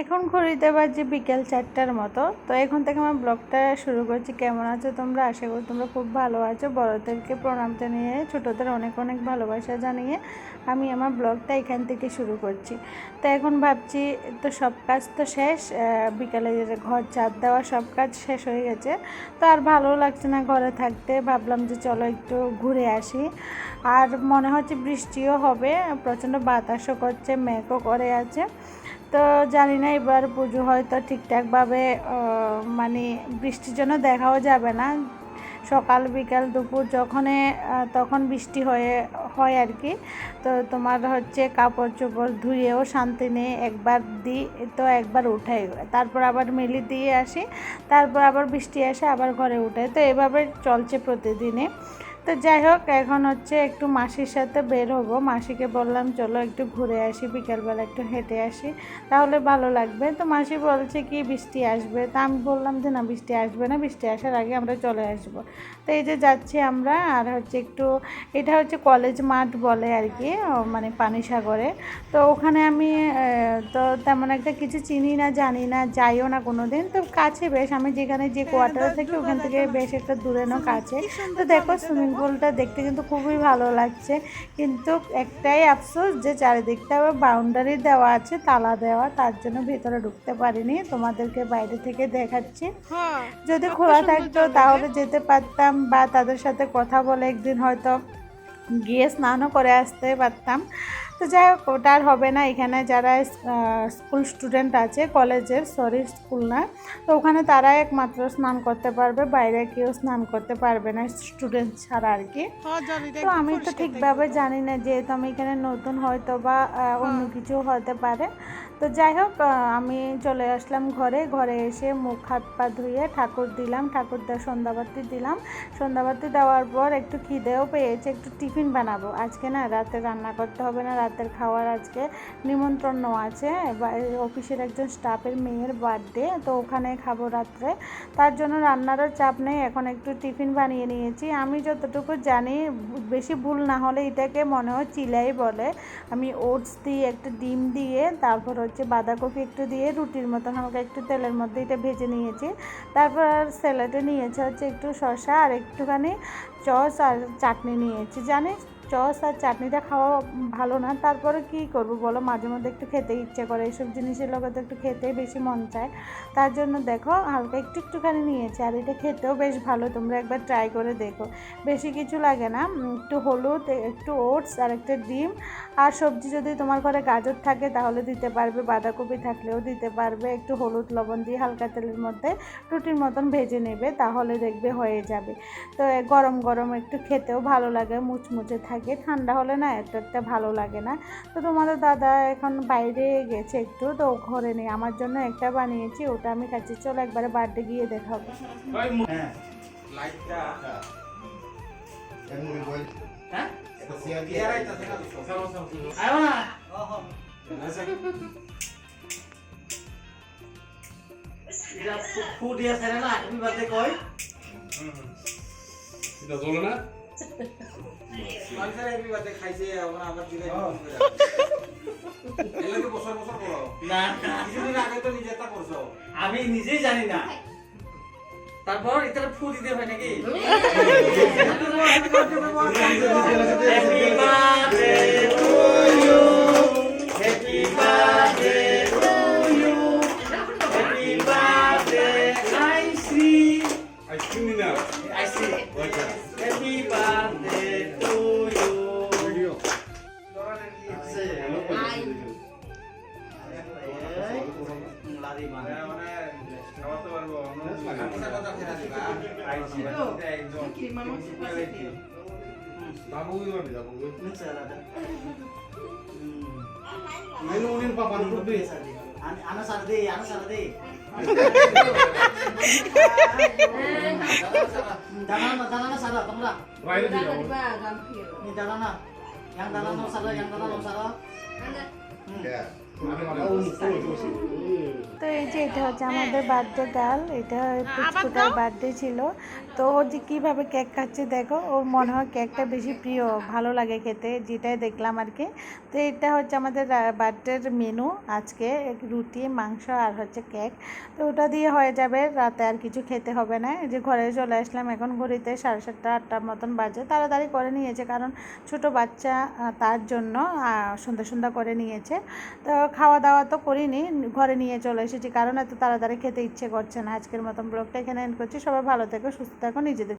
এখন ঘড়িতে বাজে বিকেল চারটার মতো। তো এখন থেকে আমার ব্লগটা শুরু করছি। কেমন আছো তোমরা? আশা করি তোমরা খুব ভালো আছো। বড়োদেরকে প্রণাম জানিয়ে, ছোটোদের অনেক অনেক ভালোবাসা জানিয়ে আমি আমার ব্লগটা এখান থেকে শুরু করছি। তো এখন ভাবছি, তো সব কাজ তো শেষ বিকালে যে ঘর চাপ দেওয়া সব কাজ শেষ হয়ে গেছে। তো আর ভালো লাগছে না ঘরে থাকতে। ভাবলাম যে চলো একটু ঘুরে আসি। আর মনে হচ্ছে বৃষ্টিও হবে, প্রচণ্ড বাতাসও করছে, মেঘও করে আছে। তো জানি না, এবার পুজো হয়তো ঠিকঠাকভাবে মানে বৃষ্টির জন্য দেখাও যাবে না। সকাল, বিকাল, দুপুর যখনে তখন বৃষ্টি হয়ে, হয় আর কি। তো তোমার হচ্ছে কাপড় চোপড় ধুয়েও শান্তি নেই, একবার দিই তো একবার উঠাই। তারপর আবার মেলি দিয়ে আসি, তারপর আবার বৃষ্টি আসে, আবার ঘরে উঠাই। তো এভাবে চলছে প্রতিদিনে তো যাই হোক এখন হচ্ছে একটু মাসির সাথে বের হব। মাসিকে বললাম চলো একটু ঘুরে আসি বিকালবেলা একটু হেঁটে আসি। তাহলে ভালো লাগবে। তো মাসি বলছে কি বৃষ্টি আসবে। তা আমি বললাম যে না বৃষ্টি আসবে না বৃষ্টি আসার আগে আমরা চলে আসব। তো এই যে যাচ্ছি আমরা আর হচ্ছে একটু এটা হচ্ছে কলেজ মাঠ বলে আর কি মানে পানিসাগরে। তো ওখানে আমি তো তেমন একটা কিছু চিনি না জানি না যাইও না কোনো দিন তো কাছে বেশ আমি যেখানে যে কোয়ার্টারে থাকি ওখান থেকে বেশ একটা দূরে না কাছে। তো দেখো সুইমিং পুলটা দেখতে কিন্তু খুবই ভালো লাগছে। কিন্তু একটাই আফসোস যে চারিদিকটা বাউন্ডারি দেওয়া আছে তালা দেওয়া তার জন্য ভেতরে ঢুকতে পারিনি। তোমাদেরকে বাইরে থেকে দেখাচ্ছি। যদি খোলা থাকতো তাহলে যেতে পারতাম বা তাদের সাথে কথা বলে একদিন হয়তো গিয়ে স্নানও করে আসতে পারতাম। তো যাই হোক ওটা আর হবে না। এখানে যারা স্কুল স্টুডেন্ট আছে কলেজের সরি স্কুল না তো ওখানে তারা একমাত্র স্নান করতে পারবে। বাইরে কেউ স্নান করতে পারবে না স্টুডেন্ট ছাড়া আর কি। তো আমি তো ঠিকভাবে জানি না যেহেতু আমি এখানে নতুন হয়তো বা অন্য কিছু হতে পারে। তো যাই হোক আমি চলে আসলাম ঘরে। ঘরে এসে মুখ, হাত, পা ধুয়ে ঠাকুর দিলাম। ঠাকুর দেওয়া সন্ধ্যাবাতি দিলাম। সন্ধ্যাবাতি দেওয়ার পর একটু খিদেও পেয়েছে, একটু টিফিন বানাবো। আজকে না রাতে রান্না করতে হবে না, রাতের খাওয়ার আজকে নিমন্ত্রণ আছে। অফিসের একজন স্টাফের মেয়ের বার্থডে, তো ওখানে খাব রাত্রে। তার জন্য রান্নারও চাপ নেই, এখন একটু টিফিন বানিয়ে নিয়েছি। আমি যতটুকু জানি, বেশি ভুল না হলে এটাকে মনে হয় চিলাই বলে। আমি ওটস দিয়ে একটু ডিম দিয়ে তারপর হচ্ছে বাঁধাকপি একটু দিয়ে, রুটির মতো হালকা একটু তেলের মধ্যে এটা ভেজে নিয়েছি। তারপর স্যালাডে নিয়েছে হচ্ছে একটু শসা আর একটুখানি চস আর চাটনি নিয়েছি, জানিস? চস আর চাটনিটা খাওয়া ভালো না। তারপরে কি করব বলো? মাঝে মধ্যে একটু খেতে ইচ্ছে করে। এইসব জিনিসের লগে তো একটু খেতে বেশি মন চায়। তার জন্য দেখো, হালকা একটু একটুখানি নিয়েছি। আর এটা খেতেও বেশ ভালো। তোমরা একবার ট্রাই করে দেখো। বেশি কিছু লাগে না। একটু হলুদ, একটু ওটস আর একটা ডিম। আর সবজি যদি তোমার ঘরে গাজর থাকে তাহলে দিতে পারবে। বাঁধাকপি থাকলেও দিতে পারবে। একটু হলুদ, লবণ দিয়ে হালকা তেলের মধ্যে রুটির মতন ভেজে নেবে। তাহলে দেখবে হয়ে যাবে। তো গরম গরম একটু খেতেও ভালো লাগে। মুচমুচে থাকে ঠান্ডা হলে না এত একটা ভালো লাগে না। তো তোমাদের দাদা এখন বাইরে গেছে একটু তো ঘরে নেই। আমার জন্য একটা বানিয়েছি ওটা আমি খাচ্ছি। চলো একবারে বার্থডে গিয়ে দেখাবো হ্যাঁ। বই হ্যাঁ? দিয়ে ইয়ার আইতাছে না না এটা না? আমি নিজেই জানি না। তারপর এটা ফু দিতে হয় নাকি? అన్న సరది అన్న సరది దానా దానా సరా తమ్ముడా దానా yang dalam nomor satu yang dalam nomor satu তো এই যে এটা হচ্ছে আমাদের বার্থডে গার্ল এটা পুচকুটার বার্থডে ছিল। তো ও যে কীভাবে কেক খাচ্ছে দেখো ওর মনে হয় কেকটা বেশি প্রিয় ভালো লাগে খেতে যেটাই দেখলাম আর কি। তো এটা হচ্ছে আমাদের বার্থডের মেনু আজকে রুটি মাংস আর হচ্ছে কেক। তো ওটা দিয়ে হয়ে যাবে রাতে আর কিছু খেতে হবে না। যে ঘরে চলে আসলাম এখন ঘড়িতে সাড়ে সাতটা আটটার মতন বাজে। তাড়াতাড়ি করে নিয়েছে কারণ ছোট বাচ্চা তার জন্য সন্ধ্যা সন্ধ্যা করে নিয়েছে। তো খাওয়া দাওয়া তো করিনি, ঘরে নিয়ে চলে এসেছি। কারণ এত তাড়াতাড়ি খেতে ইচ্ছে করছে না। আজকের মতন ব্লগটা এখানে এন্ড করছি। সবাই ভালো থেকো, সুস্থ থাকো, নিজেদের